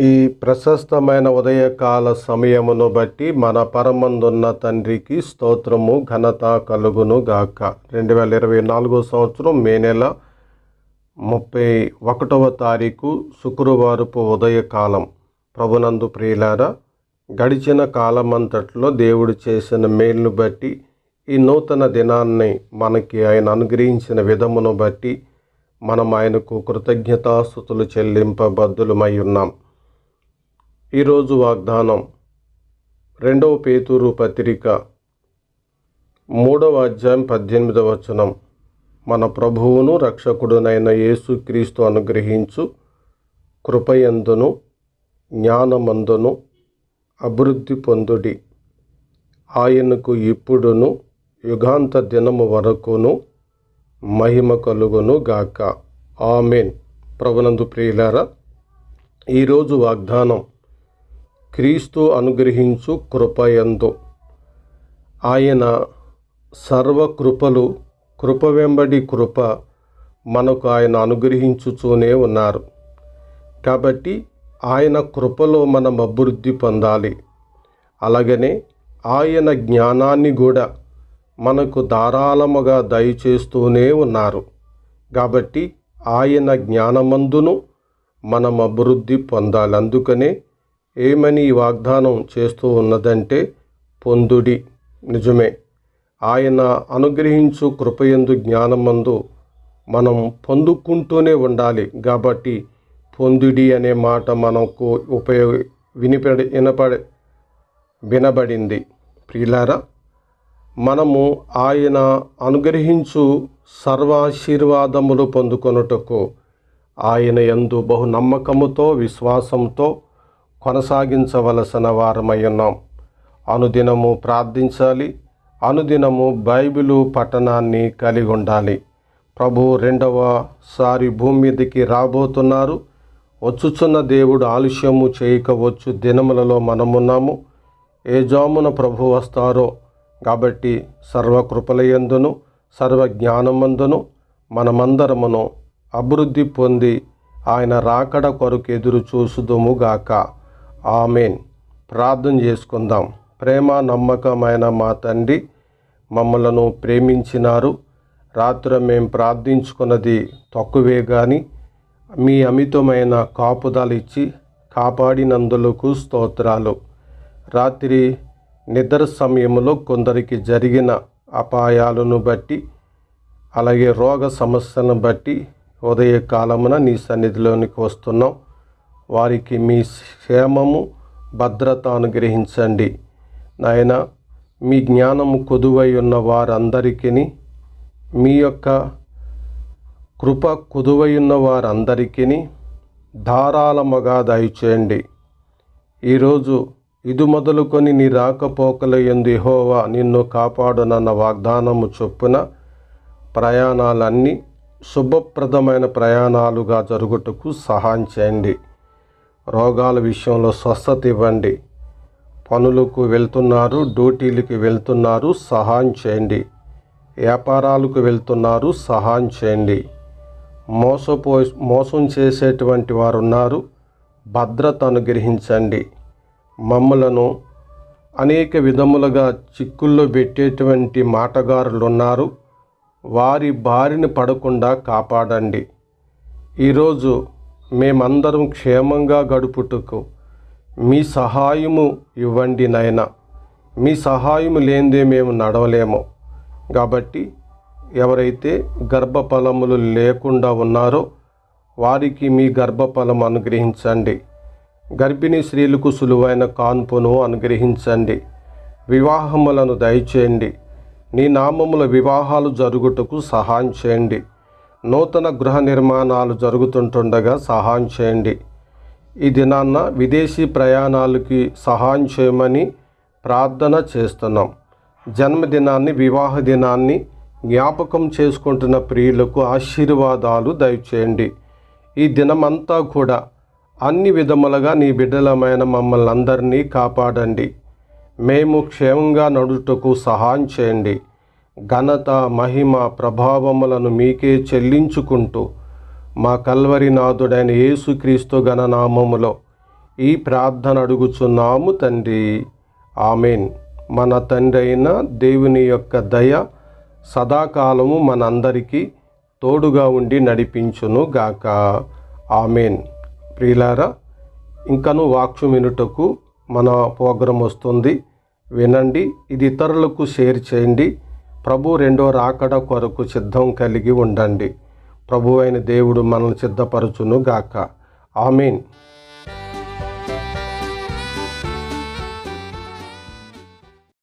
ఈ ప్రశస్తమైన ఉదయకాల సమయమును బట్టి మన పరమందున్న తండ్రికి స్తోత్రము ఘనత కలుగును గాక. రెండు వేల ఇరవై నాలుగో సంవత్సరం మే నెల ముప్పై ఒకటవ తారీఖు శుక్రవారపు ఉదయకాలం. ప్రభునందు ప్రియులారా గడిచిన కాలమంతట్లో దేవుడు చేసిన మేలును బట్టి ఈ నూతన దినాన్ని మనకి ఆయన అనుగ్రహించిన విధమును బట్టి మనం ఆయనకు కృతజ్ఞతాస్థుతులు చెల్లింపబద్దులమై ఉన్నాం. ఈరోజు వాగ్దానం రెండవ పేతూరు పత్రిక మూడవ అధ్యాయం పద్దెనిమిదవ వచనం. మన ప్రభువును రక్షకుడునైన యేసుక్రీస్తు అనుగ్రహించు కృపయందును జ్ఞానమందును అభివృద్ధి పొందుడి. ఆయనకు ఇప్పుడును యుగాంత దినము వరకును మహిమ కలుగును గాక. ఆమెన్. ప్రభునందు ప్రియులారా ఈరోజు వాగ్దానం క్రీస్తు అనుగ్రహించు కృపయందు. ఆయన సర్వకృపలు కృప వెంబడి కృప మనకు ఆయన అనుగ్రహించుతూనే ఉన్నారు. కాబట్టి ఆయన కృపలో మనం అభివృద్ధి పొందాలి. అలాగనే ఆయన జ్ఞానాన్ని కూడా మనకు ధారాళముగా దయచేస్తూనే ఉన్నారు. కాబట్టి ఆయన జ్ఞానమందును మనం అభివృద్ధి పొందాలి. అందుకనే ఏమని వాగ్దానం చేస్తూ ఉన్నదంటే పొందుడి నిజమే. ఆయన అనుగ్రహించు కృపయందు జ్ఞానమందు మనం పొందుకుంటూనే ఉండాలి. కాబట్టి పొందుడి అనే మాట మనకు ఉపయోగ వినిపడి వినపడి వినబడింది. ప్రియులారా మనము ఆయన అనుగ్రహించు సర్వాశీర్వాదములు పొందుకొనుటకు ఆయన యందు బహు నమ్మకముతో విశ్వాసంతో కొనసాగించవలసిన వారమై ఉన్నాం అనుదినము ప్రార్థించాలి అనుదినము బైబిలు పఠనాన్ని కలిగి ఉండాలి ప్రభు రెండవసారి భూమి మీదకి రాబోతున్నారు. వచ్చుచున్న దేవుడు ఆలస్యము చేయకవచ్చు దినములలో మనమున్నాము. ఏ జామున ప్రభు వస్తారో కాబట్టి సర్వకృపలయందును సర్వజ్ఞానమందును మనమందరమును అభివృద్ధి పొంది ఆయన రాకడ కొరకు ఎదురు చూసుదుముగాక ఆమెన్. ప్రార్థన చేసుకుందాం. ప్రేమ నమ్మకమైన మా తండ్రి మమ్మలను ప్రేమించినారు. రాత్రి మేము ప్రార్థించుకున్నది తక్కువే కానీ మీ అమితమైన కాపుదాలు ఇచ్చి కాపాడినందులకు స్తోత్రాలు. రాత్రి నిద్ర సమయంలో కొందరికి జరిగిన అపాయాలను బట్టి అలాగే రోగ సమస్యలను బట్టి ఉదయకాలమున నీ సన్నిధిలోనికి వస్తున్నాం. వారికి మీ క్షేమము భద్రత అనుగ్రహించండి. నాయన మీ జ్ఞానము కొదువై ఉన్న వారందరికీ మీ యొక్క కృప కుదువై ఉన్న వారందరికీ ధారాళముగా దయచేయండి. ఈరోజు ఇది మొదలుకొని నీ రాకపోకల ఎందు హోవా నిన్ను కాపాడునన్న వాగ్దానము చొప్పున ప్రయాణాలన్నీ శుభప్రదమైన ప్రయాణాలుగా జరుగుటకు సహాయం చేయండి. రోగాల విషయంలో స్వస్థత ఇవ్వండి. పనులకు వెళ్తున్నారు డ్యూటీలకు వెళ్తున్నారు సహాయం చేయండి. వ్యాపారాలకు వెళ్తున్నారు సహాయం చేయండి. మోసపో మోసం చేసేటువంటి వారు ఉన్నారు భద్రత అనుగ్రహించండి మమ్మలను అనేక విధములుగా చిక్కుల్లో పెట్టేటువంటి మాటగారులు ఉన్నారు వారి బారిన పడకుండా కాపాడండి. ఈరోజు మేమందరం క్షేమంగా గడుపుటకు మీ సహాయము ఇవ్వండి నాయన. మీ సహాయము లేనిదే మేము నడవలేము. కాబట్టి ఎవరైతే గర్భఫలములు లేకుండా ఉన్నారో వారికి మీ గర్భఫలం అనుగ్రహించండి. గర్భిణీ స్త్రీలకు సులువైన కాన్పును అనుగ్రహించండి. వివాహములను దయచేయండి. నీ నామముల వివాహాలు జరుగుటకు సహాయం చేయండి. నూతన గృహ నిర్మాణాలు జరుగుతుంటుండగా సహాయం చేయండి. ఈ దినాన్న విదేశీ ప్రయాణాలకి సహాయం చేయమని ప్రార్థన చేస్తున్నాం. జన్మదినాన్ని వివాహ దినాన్ని జ్ఞాపకం చేసుకుంటున్న ప్రియులకు ఆశీర్వాదాలు దయచేయండి. ఈ దినమంతా కూడా అన్ని విధములుగా నీ బిడ్డలమైన మమ్మల్ని అందరినీ కాపాడండి. మేము క్షేమంగా నడుటకు సహాయం చేయండి. ఘనత మహిమ ప్రభావములను మీకే చెల్లించుకుంటూ మా కల్వరినాథుడైన యేసుక్రీస్తు గణనామములో ఈ ప్రార్థన అడుగుచున్నాము తండ్రి. ఆమెన్. మన తండ్రి అయిన దేవుని యొక్క దయ సదాకాలము మనందరికీ తోడుగా ఉండి నడిపించును గాక. ఆమెన్. ప్రియులారా ఇంకను వాక్చు మినుటకు మన ప్రోగ్రాం వస్తుంది. వినండి ఇది ఇతరులకు షేర్ చేయండి. ప్రభు రెండో రాకడ కొరకు సిద్ధం కలిగి ఉండండి. ప్రభు అయిన దేవుడు మనల్ని సిద్ధపరచును గాక ఆమెన్.